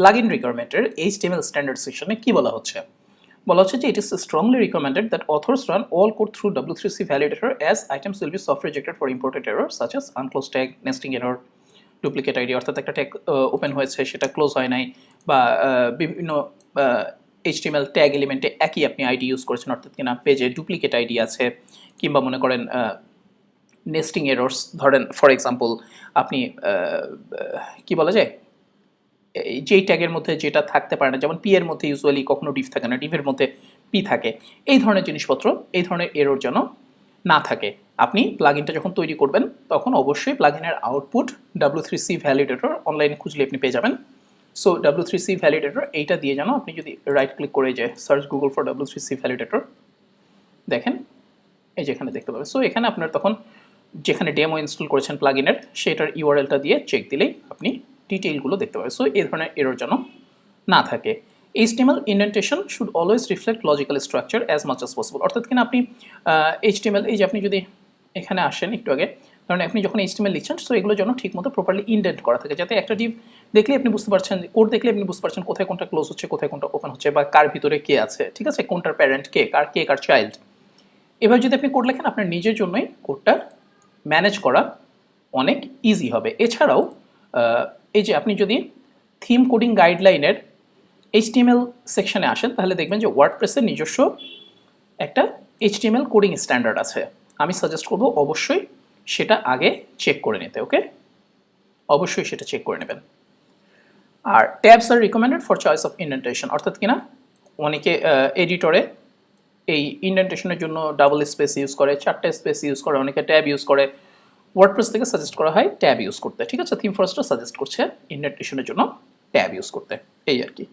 Plug in রিকোয়ারমেন্টের HTML standard সেকশনে কি বলা হচ্ছে? বলা হচ্ছে যে it is strongly recommended that authors run all code through W three C validator as items will be soft rejected for imported error such as unclosed tag nesting error duplicate ID অর্থাৎ একটা tag open হয়েছে, সেটা close হয় নাই, বা বিভিন্ন HTML tag এলিমেন্টে একই আপনি আইডি ইউজ করেছেন, অর্থাৎ কিনা পেজে ডুপ্লিকেট আইডি আছে, কিংবা মনে করেন নেস্টিং এরর্স ধরেন ফর এক্সাম্পল আপনি কি বলা যায় যেই ট্যাগের মধ্যে যেটা থাকতে পারে না, যেমন পি এর মধ্যে ইউজুয়ালি কখনো ডিফ থাকে না ডিফের মধ্যে পি থাকে। এই ধরনের জিনিসপত্র, এই ধরনের এরর যেন না থাকে। আপনি প্লাগইনটা যখন তৈরি করবেন, তখন অবশ্যই প্লাগইনের output W three C validator অনলাইনে খুঁজলে আপনি পেয়ে যাবেন। So W three C validator এইটা দিয়ে যেন আপনি যদি রাইট ক্লিক করে যে search Google for W three C validator দেখেন, এই যেখানে দেখতে পাবেন সো এখানে আপনার তখন যেখানে ডেমো ইনস্টল করেছেন প্লাগইনের সেটার ইউআরএলটা দিয়ে চেক দিলেই আপনি ডিটেইলগুলো দেখতে পাবেন সো এই ধরনের এরর যেন না থাকে। HTML indentation should always reflect logical structure as much as possible অর্থাৎ কিনা আপনি এইচটিএমএল এই যে আপনি যদি এখানে আসেন একটু আগে কারণ আপনি যখন এইচটিএমএল লিখছেন সো এগুলো যেন ঠিকমতো প্রপারলি ইন্ডেন্ট করা থাকে, যাতে একটা ডিভ দেখলে আপনি বুঝতে পারছেন কোড দেখলে আপনি বুঝতে পারছেন কোথায় কোনটা ক্লোজ হচ্ছে, কোথায় কোনটা ওপেন হচ্ছে, বা কার ভিতরে কে আছে, ঠিক আছে? কোনটার প্যারেন্ট কে, কার কে, কার চাইল্ড এবার যদি আপনি কোড লেখেন, আপনার নিজের জন্যই কোডটা ম্যানেজ করা অনেক ইজি হবে। এছাড়াও এই যে আপনি যদি থিম কোডিং গাইডলাইনের এইচটিএমএল সেকশনে আসেন, তাহলে দেখবেন যে ওয়ার্ডপ্রেসের নিজস্ব একটা এইচটিএমএল কোডিং স্ট্যান্ডার্ড আছে। আমি সাজেস্ট করব অবশ্যই সেটা আগে চেক করে নিতে ওকে অবশ্যই সেটা চেক করে নেবেন। আর tabs are recommended for choice of indentation অর্থাৎ কিনা অনেকে এডিটরে এই ইন্ডেন্টেশনের জন্য ডাবল স্পেস ইউজ করে, চারটে স্পেস ইউজ করে, অনেকে ট্যাব ইউজ করে। ওয়ার্ডপ্রেস থেকে সাজেস্ট করা হয় ট্যাব ইউজ করতে। ঠিক আছে? থিম ফরেস্টটা সাজেস্ট করছে ইন্টারটেশনের জন্য ট্যাব ইউজ করতে। এই আর কি।